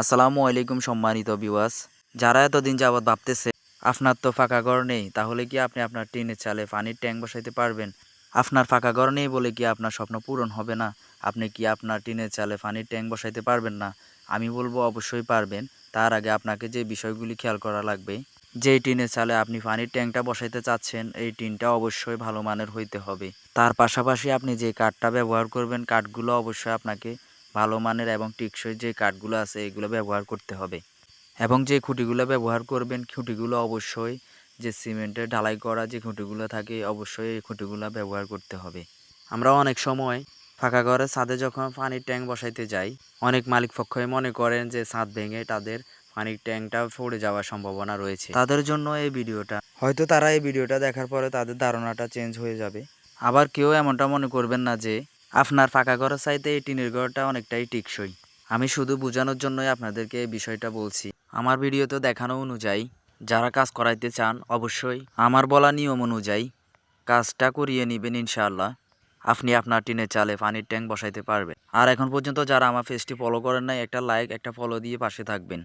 আসসালামু আলাইকুম সম্মানিত বিওয়াস যারা এতদিন যাবৎ ভাবতেছে, আপনার তো ফাঁকা ঘর নেই, তাহলে কি আপনি আপনার টিনের চালে পানির ট্যাঙ্ক বসাইতে পারবেন? আপনার ফাঁকা ঘর নেই বলে কি আপনার স্বপ্ন পূরণ হবে না? আপনি কি আপনার টিনের চালে পানির ট্যাঙ্ক বসাইতে পারবেন না? আমি বলব, অবশ্যই পারবেন। তার আগে আপনাকে যে বিষয়গুলি খেয়াল করা লাগবে, যেই টিনের চালে আপনি পানির ট্যাঙ্কটা বসাইতে চাচ্ছেন, এই টিনটা অবশ্যই ভালো মানের হইতে হবে। তার পাশাপাশি আপনি যে কাঠটা ব্যবহার করবেন, কাঠগুলো অবশ্যই আপনাকে ভালো মানের এবং টেকসই যে কাঠগুলো আছে, এগুলো ব্যবহার করতে হবে। এবং যে খুঁটিগুলো ব্যবহার করবেন, খুঁটিগুলো অবশ্যই যে সিমেন্টের ঢালাই করা যে খুঁটিগুলো থাকে, অবশ্যই এই খুঁটিগুলো ব্যবহার করতে হবে। আমরা অনেক সময় ফাঁকা ঘরে ছাদে যখন পানির ট্যাঙ্ক বসাইতে যাই, অনেক মালিক পক্ষই মনে করেন যে ছাদ ভেঙে তাদের পানির ট্যাঙ্কটা পড়ে যাওয়ার সম্ভাবনা রয়েছে। তাদের জন্য এই ভিডিওটা, হয়তো তারা এই ভিডিওটা দেখার পরে তাদের ধারণাটা চেঞ্জ হয়ে যাবে। আবার কেউ এমনটা মনে করবেন না যে আপনার ফাঁকা ঘরের চাইতে এই টিনের ঘরটা অনেকটাই টিকসই। আমি শুধু বোঝানোর জন্যই আপনাদেরকে এই বিষয়টা বলছি। আমার ভিডিওতে দেখানো অনুযায়ী, যারা কাজ করাইতে চান, অবশ্যই আমার বলা নিয়ম অনুযায়ী কাজটা করিয়ে নেবেন ইনশাআল্লাহ। আপনি আপনার টিনের চালে পানির ট্যাঙ্ক বসাইতে পারবেন। আর এখন পর্যন্ত যারা আমার ফেসটি ফলো করেন নাই, একটা লাইক একটা ফলো দিয়ে পাশে থাকবেন।